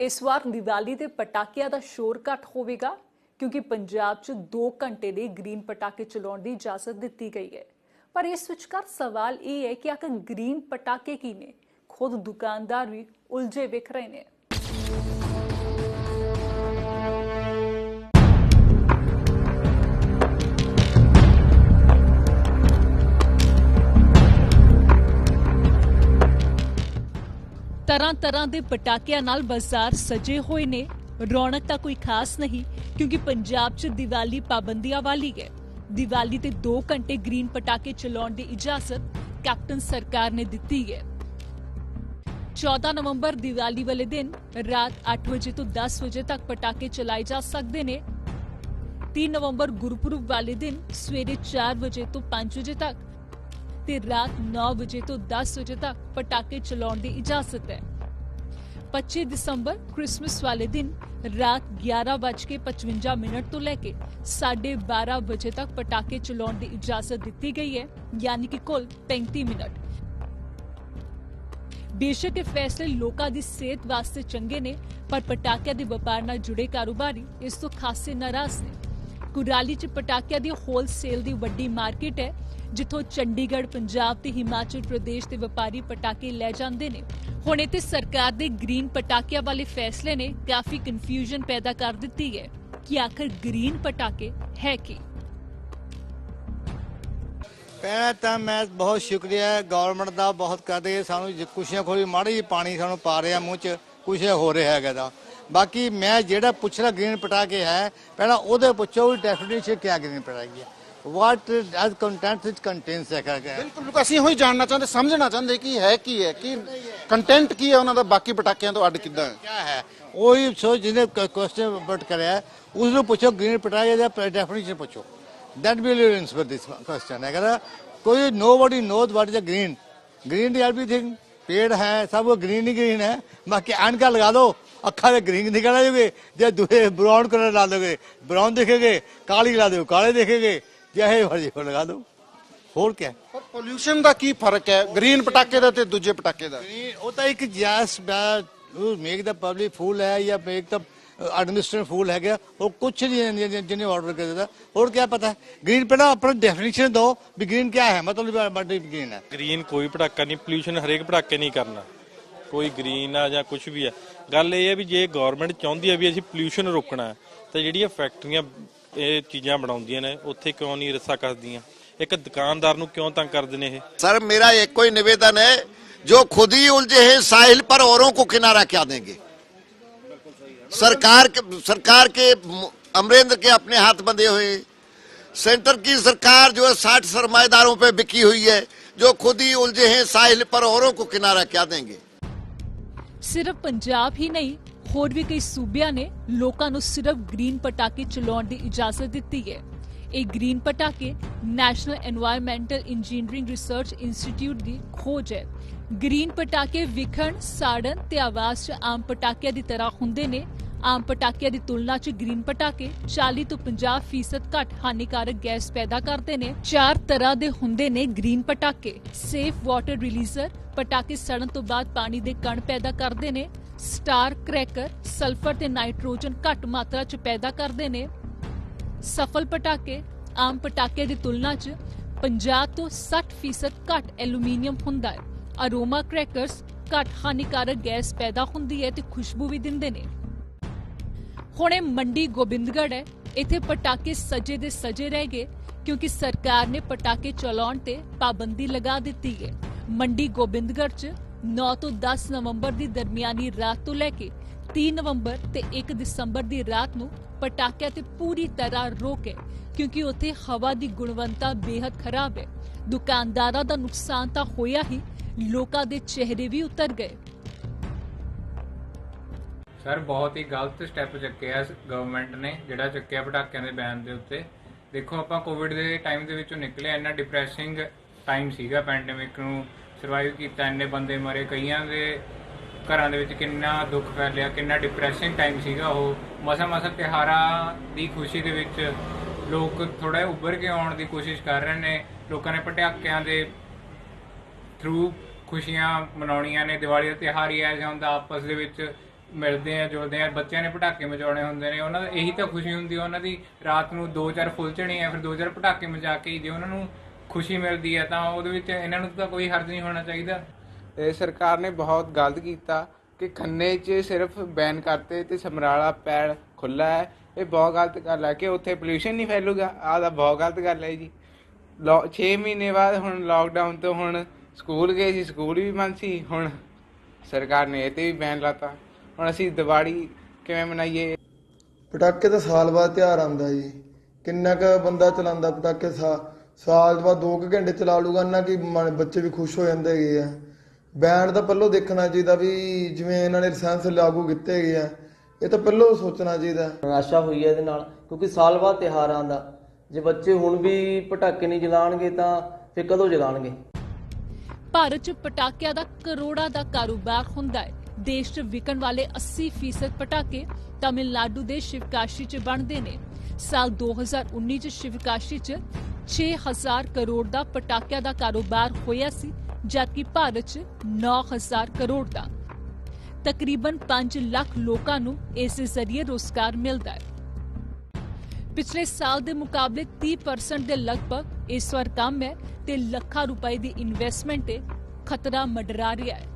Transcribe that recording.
ਇਸ ਵਾਰ ਦੀਵਾਲੀ ਦੇ ਪਟਾਕਿਆਂ ਦਾ ਸ਼ੋਰ ਘੱਟ ਹੋਵੇਗਾ, ਕਿਉਂਕਿ ਪੰਜਾਬ 'ਚ 2 ਘੰਟੇ ਲਈ ਗ੍ਰੀਨ ਪਟਾਕੇ ਚਲਾਉਣ ਦੀ ਇਜਾਜ਼ਤ ਦਿੱਤੀ ਗਈ ਹੈ। ਪਰ ਇਸ ਵਿਚਕਾਰ ਸਵਾਲ ਇਹ ਹੈ ਕਿ ਆਖਰ ਗ੍ਰੀਨ ਪਟਾਕੇ ਕੀ ਨੇ ਖੁਦ ਦੁਕਾਨਦਾਰ ਵੀ ਉਲਝੇ ਵਿਖ ਰਹੇ ਨੇ। ਤਰ੍ਹਾਂ ਤਰ੍ਹਾਂ ਦੇ ਪਟਾਕਿਆਂ ਨਾਲ ਬਾਜ਼ਾਰ ਸਜੇ ਹੋਏ ਨੇ। ਰੌਣਕ ਤਾਂ ਕੋਈ ਖਾਸ ਨਹੀਂ, ਕਿਉਂਕਿ ਪੰਜਾਬ 'ਚ ਦੀਵਾਲੀ ਪਾਬੰਦੀਆਂ ਵਾਲੀ ਹੈ। ਦੀਵਾਲੀ ਤੇ 2 ਘੰਟੇ ਗ੍ਰੀਨ ਪਟਾਕੇ ਚਲਾਉਣ ਦੀ ਇਜਾਜ਼ਤ ਕੈਪਟਨ ਸਰਕਾਰ ਨੇ ਦਿੱਤੀ ਹੈ। 14 ਨਵੰਬਰ ਦੀਵਾਲੀ ਵਾਲੇ ਦਿਨ ਰਾਤ 8 ਵਜੇ ਤੋਂ 10 ਵਜੇ ਤੱਕ ਪਟਾਕੇ ਚਲਾਏ ਜਾ ਸਕਦੇ ਨੇ। 3 ਨਵੰਬਰ ਗੁਰਪੁਰਬ ਵਾਲੇ ਦਿਨ ਸਵੇਰੇ 4 ਵਜੇ ਤੋਂ 5 ਵਜੇ ਤੱਕ ਤੇ ਰਾਤ 9 ਵਜੇ ਤੋਂ 10 ਵਜੇ ਤੱਕ ਪਟਾਕੇ ਚਲਾਉਣ ਦੀ ਇਜਾਜ਼ਤ ਹੈ। 25 ਦਸੰਬਰ, ਕ੍ਰਿਸਮਸ ਵਾਲੇ ਦਿਨ ਰਾਤ 11:55 ਮਿੰਟ ਤੋਂ ਲੈ ਕੇ 12:30 ਵਜੇ ਤੱਕ ਪਟਾਕੇ ਚਲਾਉਣ ਦੀ ਇਜਾਜ਼ਤ ਦਿੱਤੀ ਗਈ ਹੈ, ਯਾਨੀ ਕਿ ਕੁੱਲ 35 ਮਿੰਟ। ਬੇਸ਼ੱਕ ਇਹ ਫੈਸਲੇ ਲੋਕਾਂ ਦੀ ਸਿਹਤ ਵਾਸਤੇ ਚੰਗੇ ਨੇ, ਪਰ ਪਟਾਕਿਆਂ ਦੇ ਵਪਾਰ ਨਾਲ ਜੁੜੇ ਕਾਰੋਬਾਰੀ ਇਸ ਤੋਂ ਖਾਸੇ ਨਾਰਾਜ਼ ਨੇ। ਕੁਰਾਲੀ 'ਚ ਪਟਾਕਿਆਂ ਦੀ ਹੋਲਸੇਲ ਦੀ ਵੱਡੀ ਮਾਰਕੀਟ ਹੈ, ਜਿੱਥੋਂ ਚੰਡੀਗੜ੍ਹ, ਪੰਜਾਬ ਤੇ ਹਿਮਾਚਲ ਪ੍ਰਦੇਸ਼ ਦੇ ਵਪਾਰੀ ਪਟਾਕੇ ਲੈ ਜਾਂਦੇ ਨੇ। ਹੁਣ ਇੱਥੇ ਸਰਕਾਰ ਦੇ ਗ੍ਰੀਨ ਪਟਾਕਿਆਂ ਵਾਲੇ ਫੈਸਲੇ ਨੇ, ਕਾਫੀ ਕਨਫਿਊਜ਼ਨ ਪੈਦਾ ਕਰ ਦਿੱਤੀ ਹੈ ਕਿ ਆਖਰ ਗ੍ਰੀਨ ਪਟਾਕੇ ਹੈ ਕੀ? ਪਹਿਲਾਂ ਤਾਂ ਮੈਂ ਬਹੁਤ ਸ਼ੁਕਰੀਆ ਗਵਰਨਮੈਂਟ ਦਾ ਬਹੁਤ ਕਰਦੇ, ਸਾਨੂੰ ਜੇ ਖੋਲੀ ਮਾੜੀ ਜਿਹੀ ਪਾਣੀ ਸਾਨੂੰ ਪਾ ਰਿਹਾ ਮੂੰਹ 'ਚ ਕੁਛ ਹੋ ਰਿਹਾ ਹੈਗਾ ਦਾ ਬਾਕੀ ਮੈਂ ਜਿਹੜਾ ਪੁੱਛਣਾ ਗ੍ਰੀਨ ਪਟਾਕੇ ਹੈ ਪਹਿਲਾਂ ਉਹਦੇ ਪੁੱਛੋ ਉਹ ਡੈਫੀਨੇਸ਼ਨ ਕੀ ਗ੍ਰੀਨ ਪਟਾਕੀ ਹੈ। What's content it contains ਹੈ ਬਿਲਕੁਲ ਅਸੀਂ ਹੋਈ ਜਾਣਨਾ ਚਾਹੁੰਦੇ ਸਮਝਣਾ ਚਾਹੁੰਦੇ ਕਿ ਹੈ ਕੀ ਹੈ ਕਿ ਕੰਟੈਂਟ ਕੀ ਹੈ ਉਹਨਾਂ ਦਾ ਬਾਕੀ ਪਟਾਕਿਆਂ ਤੋਂ ਅੱਡ ਕਿੱਦਾਂ ਹੈ? ਕੀ ਹੈ? ਉਹੀ ਸੋ ਜਿਹਨੇ ਕੁਐਸਚਨ ਬਟ ਕਰਿਆ ਉਸ ਨੂੰ ਪੁੱਛੋ ਗ੍ਰੀਨ ਪਟਾਕੇ ਜਾਂ ਡੈਫੀਨੇਸ਼ਨ ਪੁੱਛੋ। That will you answer this question ਹੈ ਕਹਿੰਦਾ ਕੋਈ nobody knows what is a green green the everything ਪੇੜ ਹੈ ਸਭ ਗ੍ਰੀਨ ਹੀ ਗ੍ਰੀਨ ਹੈ। ਬਾਕੀ ਐਨਕਾ ਲਗਾ ਦਿਓ ਅੱਖਾਂ ਦੇ ਗ੍ਰੀਨ ਨਿਕਲ ਆਜੋਗੇ ਜੇ ਦੂਏ ਬ੍ਰਾਊਨ ਕਲਰ ਲਾ ਦੋਗੇ ਬ੍ਰਾਊਨ ਦਿਖੇਗੇ ਕਾਲੀ ਲਾ ਦਿਓ ਕਾਲੇ ਦਿਖੇਗੇ ਜਿਹੇ ਮਰਜ਼ੀ ਕੋ ਲਗਾ ਦਿਓ ਹੋਰ ਕੀ ਪਰ ਪੋਲਿਊਸ਼ਨ ਦਾ ਕੀ ਫ਼ਰਕ ਹੈ? ਗ੍ਰੀਨ ਪਟਾਕੇ ਦਾ ਤੇ ਦੂਜੇ ਪਟਾਕੇ ਦਾ? ਗ੍ਰੀਨ ਉਹ ਤਾਂ ਇੱਕ ਜੈਸ ਮੇਕ ਦਾ ਪਬਲਿਕ ਫੂਲ ਹੈ ਜਾਂ ਮੇਕ ਦਾ ਐਡਮਿਨਿਸਟ੍ਰੇਸ਼ਨ ਫੂਲ ਹੈਗਾ ਉਹ ਕੁਛ ਨਹੀਂ ਜਿਹਨੇ ਆਰਡਰ ਕਰ ਦਿੱਤਾ ਹੋਰ ਕੀ ਪਤਾ? ਗ੍ਰੀਨ ਪਹਿਲਾਂ ਆਪਣਾ ਡੈਫੀਨੇਸ਼ਨ ਦਿਓ ਵੀ ਗ੍ਰੀਨ ਕੀ ਹੈ ਮਤਲਬ ਗ੍ਰੀਨ ਹੈ। ਗ੍ਰੀਨ ਕੋਈ ਪਟਾਕਾ ਨਹੀਂ ਪੋਲੂਸ਼ਨ ਹਰੇਕ ਪਟਾਕੇ ਨਹੀਂ ਕਰਨਾ। ਕੋਈ ਗ੍ਰੀਨ ਆ ਜਾਂ ਕੁਝ ਵੀ ਆ ਗੱਲ ਇਹ ਹੈ ਵੀ ਜੇ ਗਵਰਨਮੈਂਟ ਚਾਹੁੰਦੀ ਹੈ ਵੀ ਅਸੀਂ ਪੋਲੂਸ਼ਨ ਰੋਕਣਾ ਹੈ, ਤਾਂ ਜਿਹੜੀਆਂ ਫੈਕਟਰੀਆਂ ਇਹ ਚੀਜ਼ਾਂ ਬਣਾਉਂਦੀਆਂ ਨੇ ਉੱਥੇ ਕਿਉਂ ਨਹੀਂ ਰੱਸਾ ਕੱਸਦੀਆਂ ਇੱਕ ਦੁਕਾਨਦਾਰ ਨੂੰ ਕਿਉਂ ਤੰਗ ਕਰਦੇ ਨੇ ਇਹ सर मेरा एक कोई निवेदन है जो खुद ही उलझे हैं साहिल पर औरों को किनारा क्या देंगे सरकार के सरकार के म- अमरेंद्र के अपने हाथ बंधे हुए सेंटर की सरकार जो है साठ सरमाएदारों पे बिकी हुई है जो खुद ही उलझे हैं साहिल पर औरों को किनारा क्या देंगे ਸਿਰਫ ਪੰਜਾਬ ਹੀ ਨਹੀਂ, ਹੋਰ ਵੀ ਕਈ ਸੂਬਿਆਂ ਨੇ ਲੋਕਾਂ ਨੂੰ ਸਿਰਫ ਗ੍ਰੀਨ ਪਟਾਕੇ ਚਲਾਉਣ ਦੀ ਇਜਾਜ਼ਤ ਦਿੱਤੀ ਹੈ। ਇਹ ਗ੍ਰੀਨ ਪਟਾਕੇ national environmental engineering research institute ਦੀ ਖੋਜ ਹੈ। ਗ੍ਰੀਨ ਪਟਾਕੇ ਵਿਖਣ, ਸਾੜਨ ਤੇ ਆਵਾਜ਼ 'ਚ ਆਮ ਪਟਾਕਿਆਂ ਦੀ ਤਰ੍ਹਾਂ ਹੁੰਦੇ ਨੇ। ਆਮ ਪਟਾਕਿਆਂ ਦੀ ਤੁਲਨਾ 'ਚ ਗ੍ਰੀਨ ਪਟਾਕੇ 40 ਤੋਂ 50% ਫੀਸਦ ਘੱਟ ਹਾਨੀਕਾਰਕ ਗੈਸ ਪੈਦਾ ਕਰਦੇ ਨੇ। ਚਾਰ ਤਰ੍ਹਾਂ ਦੇ ਹੁੰਦੇ ਨੇ ਗ੍ਰੀਨ ਪਟਾਕੇ। ਸੇਫ ਵਾਟਰ ਰਿਲੀਜ਼ਰ, ਪਟਾਕੇ ਸੜਨ ਤੋਂ ਬਾਅਦ ਪਾਣੀ ਦੇ ਕਣ ਪੈਦਾ ਕਰਦੇ ਨੇ। ਸਟਾਰ ਕ੍ਰੈਕਰ, ਸਲਫਰ ਤੇ ਨਾਈਟ੍ਰੋਜਨ ਘੱਟ ਮਾਤਰਾ 'ਚ ਪੈਦਾ ਕਰਦੇ ਨੇ। ਸਫਲ ਪਟਾਕੇ, ਆਮ ਪਟਾਕੇ ਦੀ ਤੁਲਨਾ 'ਚ 50 ਤੋਂ 60% ਘੱਟ ਐਲੂਮੀਨੀਅਮ ਹੁੰਦਾ ਹੈ। ਅਰੋਮਾ ਕ੍ਰੈਕਰਸ ਘੱਟ ਹਾਨੀਕਾਰਕ ਗੈਸ ਪੈਦਾ ਹੁੰਦੀ ਹੈ ਤੇ ਖੁਸ਼ਬੂ ਵੀ ਦਿੰਦੇ ਨੇ। ਹੁਣ ਇਹ ਮੰਡੀ ਗੋਬਿੰਦਗੜ੍ਹ ਹੈ। ਇੱਥੇ ਪਟਾਕੇ ਸਜੇ ਦੇ ਸਜੇ ਰਹਿ ਗਏ, ਕਿਉਂਕਿ ਸਰਕਾਰ ਨੇ ਪਟਾਕੇ ਚਲਾਉਣ ਤੇ ਪਾਬੰਦੀ ਲਗਾ ਦਿੱਤੀ ਹੈ। ਮੰਡੀ ਗੋਬਿੰਦਗੜ੍ਹ 'ਚ 9 ਤੋਂ 10 ਨਵੰਬਰ ਦੀ ਦਰਮਿਆਨੀ ਰਾਤ ਤੋਂ ਲੈ ਕੇ 3 ਨਵੰਬਰ ਤੇ 1 ਦਸੰਬਰ ਦੀ ਰਾਤ ਨੂੰ ਪਟਾਕਿਆਂ ਤੇ ਪੂਰੀ ਤਰ੍ਹਾਂ ਰੋਕ ਹੈ, ਕਿਉਂਕਿ ਉੱਥੇ ਹਵਾ ਦੀ ਗੁਣਵੱਤਾ ਬੇहद ਖਰਾਬ ਹੈ। ਦੁਕਾਨਦਾਰਾਂ ਦਾ ਨੁਕਸਾਨ ਤਾਂ ਹੋਇਆ ਹੀ, ਲੋਕਾਂ ਦੇ ਚਿਹਰੇ ਵੀ ਉਤਰ ਗਏ। ਸਰ, ਬਹੁਤ ਹੀ ਗਲਤ ਸਟੈਪ ਚੱਕਿਆ ਗਵਰਨਮੈਂਟ ਨੇ, ਜਿਹੜਾ ਚੱਕਿਆ ਪਟਾਕਿਆਂ ਦੇ ਬੈਨ ਦੇ ਉੱਤੇ। ਦੇਖੋ, ਆਪਾਂ ਕੋਵਿਡ ਦੇ ਟਾਈਮ ਦੇ ਵਿੱਚੋਂ ਨਿਕਲੇ, ਇੰਨਾ ਡਿਪਰੈਸਿੰਗ ਟਾਈਮ ਸੀਗਾ ਪੈਂਡੇਮਿਕ ਨੂੰ। ਸਰਵਾਈਵ ਕੀਤਾ, ਇੰਨੇ ਬੰਦੇ ਮਰੇ, ਕਈਆਂ ਦੇ ਘਰਾਂ ਦੇ ਵਿੱਚ ਕਿੰਨਾ ਦੁੱਖ ਫੈਲਿਆ, ਕਿੰਨਾ ਡਿਪਰੈਸਿੰਗ ਟਾਈਮ ਸੀਗਾ ਉਹ। ਮਸਾ ਮਸਾ ਤਿਉਹਾਰਾਂ ਦੀ ਖੁਸ਼ੀ ਦੇ ਵਿੱਚ ਲੋਕ ਥੋੜਾ ਉੱਭਰ ਕੇ ਆਉਣ ਦੀ ਕੋਸ਼ਿਸ਼ ਕਰ ਰਹੇ ਨੇ। ਲੋਕਾਂ ਨੇ ਪਟਾਕਿਆਂ ਦੇ ਥਰੂ ਖੁਸ਼ੀਆਂ ਮਨਾਉਣੀਆਂ ਨੇ। ਦੀਵਾਲੀ ਦਾ ਤਿਉਹਾਰ ਹੀ ਐਸਾ ਹੁੰਦਾ, ਆਪਸ ਦੇ ਵਿੱਚ ਮਿਲਦੇ ਆ, ਜੁਲਦੇ ਆ, ਬੱਚਿਆਂ ਨੇ ਪਟਾਕੇ ਮਚਾਉਣੇ ਹੁੰਦੇ ਨੇ, ਉਹਨਾਂ ਦਾ ਇਹੀ ਤਾਂ ਖੁਸ਼ੀ ਹੁੰਦੀ ਆ, ਉਹਨਾਂ ਦੀ ਰਾਤ ਨੂੰ ਦੋ ਚਾਰ ਫੁੱਲ ਚੜੇ ਆ, ਫਿਰ ਦੋ ਚਾਰ ਪਟਾਕੇ ਮਚਾ ਕੇ ਜੇ ਉਹਨਾਂ ਨੂੰ ਖੁਸ਼ੀ ਮਿਲਦੀ ਹੈ ਤਾਂ ਉਹਦੇ ਵਿੱਚ ਇਹਨਾਂ ਨੂੰ ਤਾਂ ਕੋਈ ਹਰਜ ਨਹੀਂ ਹੋਣਾ ਚਾਹੀਦਾ। ਇਹ ਸਰਕਾਰ ਨੇ ਬਹੁਤ ਗਲਤ ਕੀਤਾ ਕਿ ਖੰਨੇ 'ਚ ਸਿਰਫ ਬੈਨ ਕਰਤੇ ਤੇ ਸਮਰਾਲਾ ਪੈੜ ਖੁੱਲਾ ਹੈ। ਇਹ ਬਹੁਤ ਗਲਤ ਗੱਲ ਹੈ ਕਿ ਉੱਥੇ ਪੋਲੂਸ਼ਨ ਨਹੀਂ ਫੈਲੂਗਾ। ਆਹ ਤਾਂ ਬਹੁਤ ਗਲਤ ਗੱਲ ਹੈ ਜੀ। 6 ਮਹੀਨੇ ਬਾਅਦ ਹੁਣ ਲਾਕਡਾਊਨ ਤੋਂ ਹੁਣ ਸਕੂਲ ਗਏ ਸੀ ਸਕੂਲ ਵੀ ਬੰਦ ਸੀ, ਹੁਣ ਸਰਕਾਰ ਨੇ ਇਹ ਤੇ ਵੀ ਬੈਨ ਲਾਤਾ। ਹੁਣ ਅਸੀਂ ਦੀਵਾਲੀ ਕਿਵੇਂ ਮਨਾਈਏ? ਪਟਾਕੇ ਤਾਂ ਸਾਲ ਬਾਅਦ ਤਿਉਹਾਰ ਆਉਂਦਾ ਜੀ। ਕਿੰਨਾ ਕ ਬੰਦਾ ਚਲਾਉਂਦਾ ਪਟਾਕੇ ਸਾ- ਸਾਲ ਬਾਅਦ 2 ਘੰਟੇ ਚਲਾ ਲੂਗਾ ਨਾ ਕਿ ਬੱਚੇ ਵੀ ਖੁਸ਼ ਹੋ ਜਾਂਦੇ ਹੈਗੇ ਆ। ਬੈਂਡ ਤਾਂ ਪਹਿਲਾਂ ਦੇਖਣਾ ਚਾਹੀਦਾ ਵੀ ਜਿਵੇਂ ਇਹਨਾਂ ਨੇ ਲਾਇਸੈਂਸ ਲਾਗੂ ਕੀਤੇ ਹੈਗੇ ਆ। ਇਹ ਤਾਂ ਪਹਿਲਾਂ ਸੋਚਣਾ ਚਾਹੀਦਾ। ਨਿਰਾਸ਼ਾ ਹੋਈ ਹੈ ਇਹਦੇ ਨਾਲ ਕਿਉਂਕਿ ਸਾਲ ਬਾਅਦ ਤਿਉਹਾਰ ਆਉਂਦਾ। ਜੇ ਬੱਚੇ ਹੁਣ ਵੀ ਪਟਾਕੇ ਨਹੀਂ ਜਲਾਣਗੇ ਤਾਂ ਫਿਰ ਕਦੋਂ ਜਲਾਣਗੇ ਭਾਰਤ 'ਚ ਪਟਾਕਿਆਂ ਦਾ ਕਰੋੜਾਂ ਦਾ ਕਾਰੋਬਾਰ ਹੁੰਦਾ ਹੈ। ਦੇਸ਼ 'ਚ ਵਿਕਣ ਵਾਲੇ 80% ਪਟਾਕੇ ਤਾਮਿਲਨਾਡੂ ਦੇ ਸ਼ਿਵਕਾਸ਼ੀ 'ਚ ਬਣਦੇ ਨੇ। ਸਾਲ 2019 'ਚ ਸ਼ਿਵਕਾਸ਼ੀ 'ਚ 6000 ਕਰੋੜ ਦਾ ਪਟਾਕਿਆਂ ਦਾ ਕਾਰੋਬਾਰ ਹੋਇਆ ਸੀ, ਜਦਕਿ ਭਾਰਤ 'ਚ 9000 ਕਰੋੜ ਦਾ। ਤਕਰੀਬਨ 5 ਲੱਖ ਲੋਕਾਂ ਨੂੰ ਇਸ ਜ਼ਰੀਏ ਰੋਜ਼ਗਾਰ ਮਿਲਦਾ ਹੈ। ਪਿਛਲੇ ਸਾਲ ਦੇ ਮੁਕਾਬਲੇ 30% ਦੇ ਲਗਭਗ ਇਸ ਵਾਰ ਕੰਮ ਹੈ ਤੇ ਲੱਖਾਂ ਰੁਪਏ ਦੀ ਇਨਵੈਸਟਮੈਂਟ ਤੇ ਖਤਰਾ ਮਡਰਾ ਰਿਹਾ ਹੈ।